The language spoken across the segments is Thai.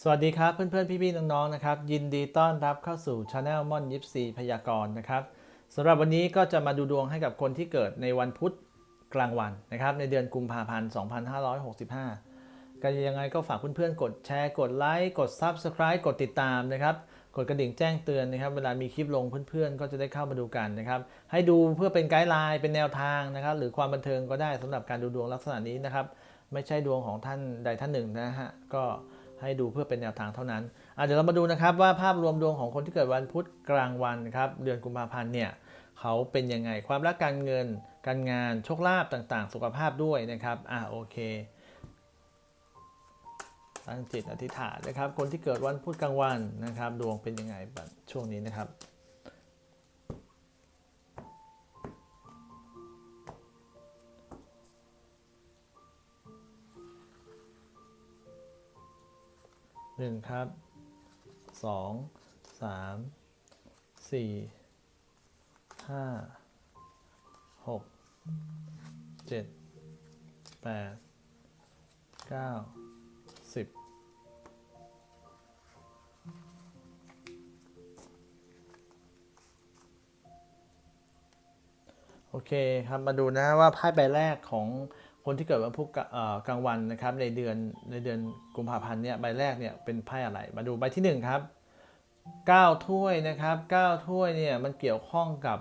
สวัสดีครับเพื่อนๆ พี่ๆ น้องๆ นะครับ ยินดีต้อนรับเข้าสู่ช anel ม่อนยิปซีพยากรณ์นะครับสำหรับวันนี้ก็จะมาดูดวงให้กับคนที่เกิดในวันพุธกลางวันนะครับ ในเดือนกุมภาพันธ์ 2565 ก็ยังไงก็ฝากเพื่อนๆ กดแชร์กดไลค์กด Subscribe กดติดตามนะครับ กดกระดิ่งแจ้งเตือนนะครับ เวลามีคลิปลงเพื่อนๆ ก็จะได้เข้ามาดูกันนะครับ ให้ดูเพื่อเป็นไกด์ไลน์เป็นแนวทางนะครับ หรือความบันเทิงก็ได้สำหรับการดูดวงลักษณะนี้นะครับ ไม่ใช่ดวงของท่านใดท่านหนึ่งนะฮะก็ ให้ดูเพื่อเป็นแนวทางเท่านั้นเดี๋ยวเรามาดูนะครับว่าภาพรวมดวงของคนที่เกิดวันพุธกลางวันครับเดือนกุมภาพันธ์เนี่ยเขาเป็นยังไงความรักการเงิน การงานโชคลาภต่างๆ สุขภาพด้วยนะครับอ่าโอเคตั้งจิตอธิษฐานนะครับ คนที่เกิดวันพุธกลางวันนะครับ ดวงเป็นยังไงบ้างช่วงนี้นะครับ หนึ่งครับสองสามสี่ห้าหกเจ็ดแปดเก้าสิบโอเคครับ มาดูนะว่าไพ่ใบแรกของ คนที่เกิดวันพุธกกลางวันนะครับในเดือนในเดือนกุมภาพันธ์เนี่ยใบแรกเนี่ยเป็นไพ่อะไร มาดูใบที่หนึ่งครับ 9 ถ้วยนะครับ9ถ้วยเนี่ยมันเกี่ยวข้องกับ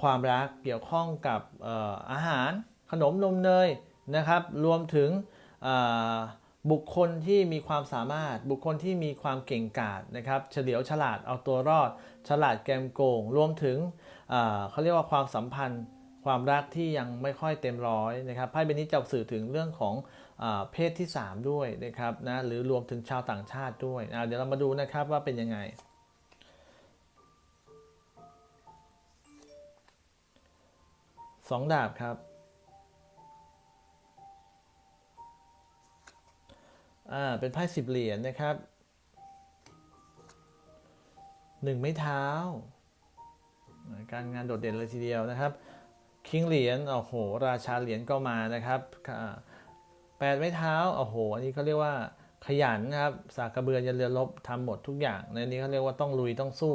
ความรักเกี่ยวข้องกับออาหารขนมนมเนยนะครับ รวมถึงบุคคลที่มีความสามารถบุคคลที่มีความเก่งกาจนะครับเฉลียวฉลาดเอาตัวรอด ฉลาดแกมโกง รวมถึงเขาเรียกว่าความสัมพันธ์ ความรักที่ยังไม่ค่อยเต็มร้อยนะครับไพ่ใบนี้จะสื่อถึงเรื่องของอเพศที่ 3 ด้วยนะครับนะหรือรวมถึงชาวต่างชาติด้วยเดี๋ยวเรามาดูนะครับว่าเป็นยังไงสองดาบครับอ่าเป็นไพ่สิบเหรียญนะครับหนึ่งไม้เท้า การงานโดดเด่นเลยทีเดียวนะครับ คิงเหรียญโอ้โห ราชาเหรียญก็มานะครับแปดไม้เท้าโอ้โห อันนี้เขาเรียกว่าขยันนะครับ สากกระเบือยันเรือรบทำหมดทุกอย่าง ในนี้เขาเรียกว่าต้องลุยต้องสู้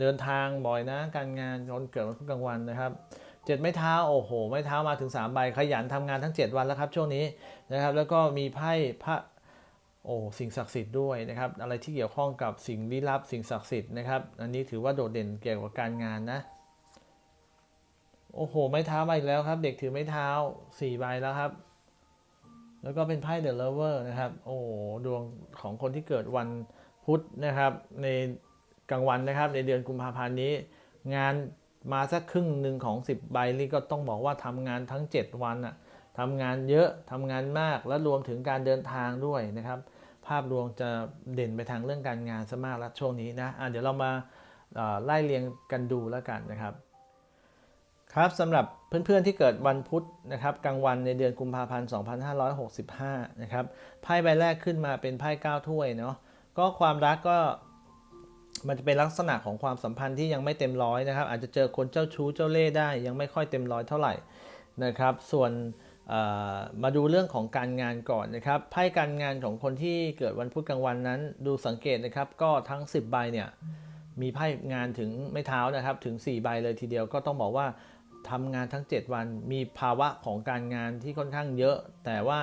เดินทางบ่อยนะ การงานคนเกิดวันพุธกลางวันนะครับเจ็ดไม้เท้าโอ้โห ไม้เท้ามาถึง3ใบขยันทำงานทั้ง 7 วันแล้วครับช่วงนี้นะครับ แล้วก็มีไพ่พระโอ้สิ่งศักดิ์สิทธิ์ด้วยนะครับ อะไรที่เกี่ยวข้องกับสิ่งลี้ลับสิ่งศักดิ์สิทธิ์นะครับ อันนี้ถือว่าโดดเด่นเกี่ยวกับการงานนะ โอ้โห ไม้เท้ามาอีกแล้วครับ เด็กถือไม้เท้า4ใบแล้วครับ แล้วก็เป็นไพ่เดอะเลเวอร์นะครับ โอ้โหดวงของคนที่เกิดวันพุธนะครับ ในกลางวันนะครับ ในเดือนกุมภาพันธ์นี้ งานมาสักครึ่งหนึ่งของ 10 ใบนี่ก็ต้องบอกว่าทำงานทั้ง 7 วันอะทำงานเยอะทำงานมากและรวมถึงการเดินทางด้วยนะครับ ภาพรวมจะเด่นไปทางเรื่องการงานซะมากแล้วช่วงนี้นะะเดี๋ยวเรามาไล่เรียงกันดูแล้วกันนะครับ ครับสำหรับเพื่อนๆที่เกิดวันพุธนะครับกลางวันในเดือนกุมภาพันธ์ 2565 นะครับไพ่ใบแรกขึ้นมาเป็นไพ่9ถ้วยเนาะก็ความรักก็มันจะเป็นลักษณะของความสัมพันธ์ที่ยังไม่เต็มร้อยนะครับ อาจจะเจอคนเจ้าชู้เจ้าเล่ห์ได้ ยังไม่ค่อยเต็มร้อยเท่าไหร่นะครับ ส่วนมาดูเรื่องของการงานก่อนนะครับไพ่การงานของคนที่เกิดวันพุธกลางวันนั้น ดูสังเกตนะครับก็ทั้ง 10 ใบเนี่ย มีไพ่งานถึงไม่เท้านะครับถึง 4 ใบเลยทีเดียวก็ต้องบอกว่าทำงานทั้ง 7 วันมีภาวะของการงานที่ค่อนข้างเยอะ แต่ว่า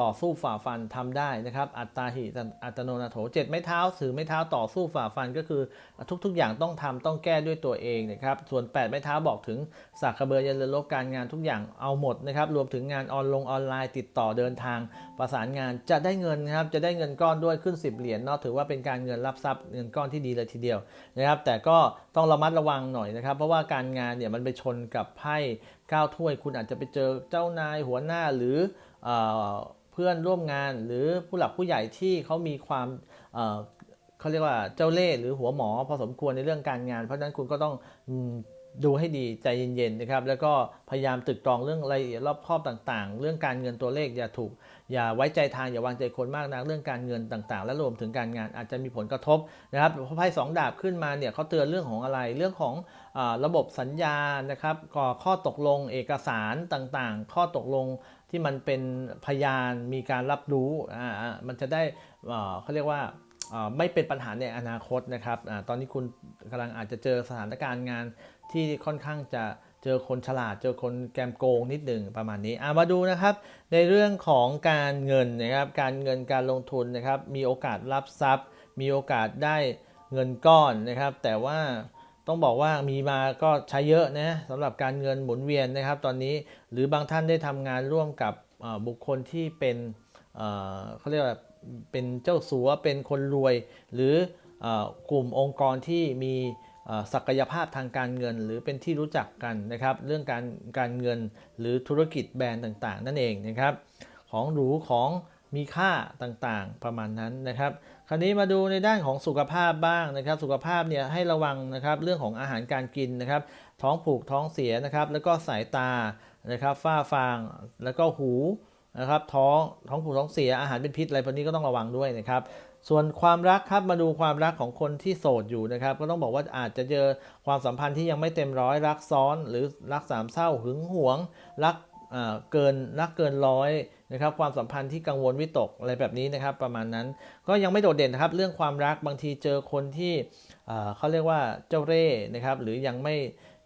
ต่อสู้ฝ่าฟันทำได้นะครับ อัตตาหิอัตโนนาโถเจ็ดไม้เท้าถือไม้เท้าต่อสู้ฝ่าฟันก็คือทุกๆอย่างต้องทำต้องแก้ด้วยตัวเองนะครับส่วน 8 ไม้เท้าบอกถึงสากกระเบือยันเรือรบการงานทุกอย่างเอาหมดนะครับรวมถึงงานออนลงออนไลน์ติดต่อเดินทาง ประสานงานจะได้เงินนะครับจะได้เงินก้อนด้วยขึ้น 10 เหรียญเนาะถือว่าเป็นการเงินรับทรัพย์เงินก้อนที่ดีเลยทีเดียวนะครับแต่ก็ต้องระมัดระวังหน่อยนะครับ เพราะว่าการงานเนี่ยมันไปชนกับไพ่ ก้าถ้วย คุณอาจจะไปเจอเจ้านายหัวหน้าหรือเออเพื่อนร่วมงานหรือผู้หลักผู้ใหญ่ที่เขามีความเเขาเรียกว่าเจ้าเล่ห์หรือหัวหมอพอสมควรในเรื่องการงาน เพราะฉะนั้นคุณก็ต้อง ดูให้ดีใจเย็นๆนะครับ แล้วก็พยายามตึกตรองเรื่องรายละเอียดรอบครอบต่างๆ เรื่องการเงินตัวเลขอย่าถูก อย่าไว้ใจทางอย่าวางใจคนมากนักเรื่องการเงินต่างๆ และรวมถึงการงานอาจจะมีผลกระทบนะครับเพราะไพ่สองดาบขึ้นมาเนี่ยเขาเตือนเรื่องของอะไรเรื่องของอระบบสัญญานะครับก่อข้อตกลงเอกสารต่างๆ ข้อตกลงที่มันเป็นพยานมีการรับรู้อ่ามันจะได้เขาเรียกว่า ไม่เป็นปัญหาในอนาคตนะครับอตอนนี้คุณกำลังอาจจะเจอสถานการณ์งานที่ค่อนข้างจะเจอคนฉลาด เจอคนแกมโกงนิดหนึ่งประมาณนี้ามาดูนะครับ ในเรื่องของการเงินนะครับ การเงินการลงทุนนะครับ มีโอกาสรับทรัพย์ มีโอกาสได้เงินก้อนนะครับ แต่ว่าต้องบอกว่ามีมาก็ใช้เยอะนะสำหรับการเงินหมุนเวียนนะครับ ตอนนี้หรือบางท่านได้ทำงานร่วมกับบุคคลที่เป็นเขาเรียกว่า เป็นเจ้าสัวเป็นคนรวย หรืออกลุ่มองค์กรที่มีศักยภาพทางการเงิน หรือเป็นที่รู้จักกันนะครับ เรื่องการการเงินหรือธุรกิจแบรนด์ต่างๆ นั่นเองนะครับ ของหรูของมีค่าต่างๆประมาณนั้นนะครับ คราวนี้มาดูในด้านของสุขภาพบ้างนะครับ สุขภาพเนี่ยให้ระวังนะครับเรื่องของอาหารการกินนะครับ ท้องผูกท้องเสียนะครับ แล้วก็สายตานะครับฝ้าฟางแล้วก็หู นะครับท้องท้องผูกท้องเสียอาหารเป็นพิษอะไรพวกนี้ก็ต้องระวังด้วยนะครับ ส่วนความรักครับมาดูความรักของคนที่โสดอยู่นะครับ ก็ต้องบอกว่าอาจจะเจอความสัมพันธ์ที่ยังไม่เต็มร้อยรักซ้อน หรือรักสามเศร้าหึงหวง รัก เกินรักเกินร้อยนะครับความสัมพันธ์ที่กังวลวิตกอะไรแบบนี้นะครับ ประมาณนั้นก็ยังไม่โดดเด่นนะครับ เรื่องความรักบางทีเจอคนที่เขาเรียกว่าเจ้าเร่นะครับหรือยังไม่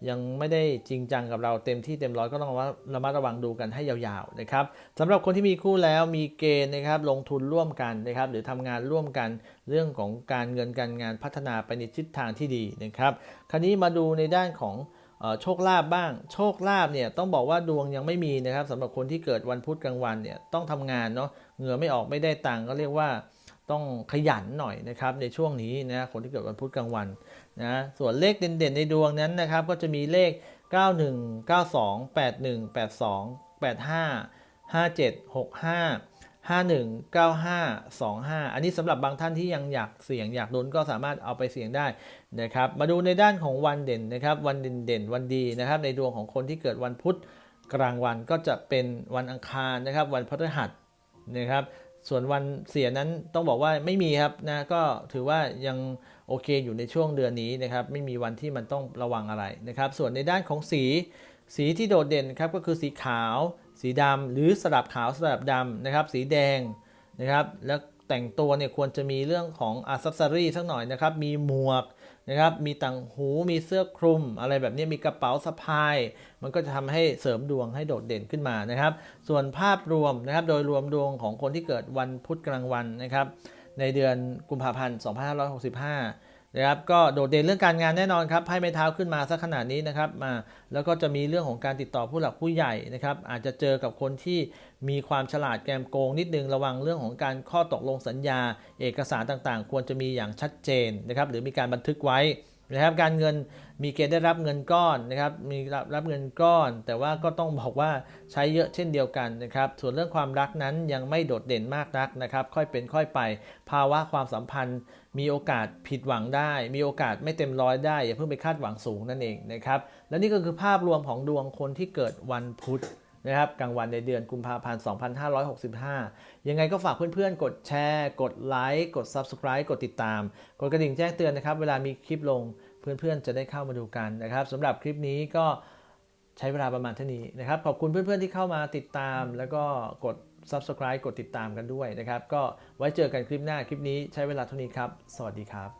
ยังไม่ได้จริงจังกับเราเต็มที่เต็มร้อยก็ต้องระมัดระวังดูกันให้ยาวๆนะครับสำหรับคนที่มีคู่แล้วมีเกณฑ์นะครับลงทุนร่วมกันนะครับหรือทำงานร่วมกันเรื่องของการเงินการงานพัฒนาไปในทิศทางที่ดีนะครับ คราวนี้มาดูในด้านของ โชคลาภบ้าง โชคลาภเนี่ยต้องบอกว่าดวงยังไม่มีนะครับสำหรับคนที่เกิดวันพุธกลางวันเนี่ยต้องทำงานเนาะเหงื่อไม่ออกไม่ได้ตังค์ก็เรียกว่าต้องขยันหน่อยนะครับในช่วงนี้นะคนที่เกิดวันพุธกลางวันนะส่วนเลขเด่นๆ ในดวงนั้นนะครับก็จะมีเลข 91 92 81 82 85 57 65 51 95 25 อันนี้สำหรับบางท่านที่ยังอยากเสี่ยงอยากลุ้นก็สามารถเอาไปเสี่ยงได้นะครับ มาดูในด้านของวันเด่นนะครับ วันเด่นเด่นวันดีนะครับ ในดวงของคนที่เกิดวันพุธกลางวันก็จะเป็นวันอังคารนะครับ วันพฤหัสนะครับ ส่วนวันเสียนั้นต้องบอกว่าไม่มีครับนะก็ถือว่ายังโอเคอยู่ในช่วงเดือนนี้นะครับ ไม่มีวันที่มันต้องระวังอะไรนะครับ ส่วนในด้านของสีสีที่โดดเด่นครับก็คือสีขาว สีดำหรือสลับขาวสลับดำนะครับ สีแดงนะครับ แล้วแต่งตัวเนี่ยควรจะมีเรื่องของอัซเซอรี่สักหน่อยนะครับ มีหมวกนะครับ มีต่างหูมีเสื้อคลุม อะไรแบบนี้มีกระเป๋าสะพาย มันก็จะทำให้เสริมดวงให้โดดเด่นขึ้นมานะครับ ส่วนภาพรวมนะครับ โดยรวมดวงของคนที่เกิดวันพุธกลางวันนะครับ ในเดือนกุมภาพันธ์ 2565 นะครับก็โดดเด่นเรื่องการงานแน่นอนครับไพ่ไม้เท้าขึ้นมาสักขนาดนี้นะครับมาแล้วก็จะมีเรื่องของการติดต่อผู้หลักผู้ใหญ่นะครับอาจจะเจอกับคนที่มีความฉลาดแกมโกงนิดนึงระวังเรื่องของการข้อตกลงสัญญา เอกสารต่างๆ ควรจะมีอย่างชัดเจนนะครับหรือมีการบันทึกไว้ นะครับการเงินมีเกณฑ์ได้รับเงินก้อนนะครับมีรับรับเงินก้อน แต่ว่าก็ต้องบอกว่าใช้เยอะเช่นเดียวกันนะครับส่วนเรื่องความรักนั้นยังไม่โดดเด่นมากนักนะครับ ค่อยเป็นค่อยไป ภาวะความสัมพันธ์ มีโอกาสผิดหวังได้ มีโอกาสไม่เต็มร้อยได้อย่าเพิ่งไปคาดหวังสูงนั่นเองนะครับและนี่ก็คือภาพรวมของดวงคนที่เกิดวันพุธ นะครับกลางวันในเดือนกุมภาพันธ์ 2565 ยังไงก็ฝากเพื่อนๆ กดแชร์ กดไลค์ กด Subscribe กดติดตาม กดกระดิ่งแจ้งเตือนนะครับ เวลามีคลิปลงเพื่อนๆ จะได้เข้ามาดูกันนะครับสำหรับคลิปนี้ก็ใช้เวลาประมาณเท่านี้นะครับ ขอบคุณเพื่อนๆ ที่เข้ามาติดตาม แล้วก็กด Subscribe กดติดตามกันด้วยนะครับ ก็ไว้เจอกันคลิปหน้าคลิปนี้ใช้เวลาเท่านี้ครับ สวัสดีครับ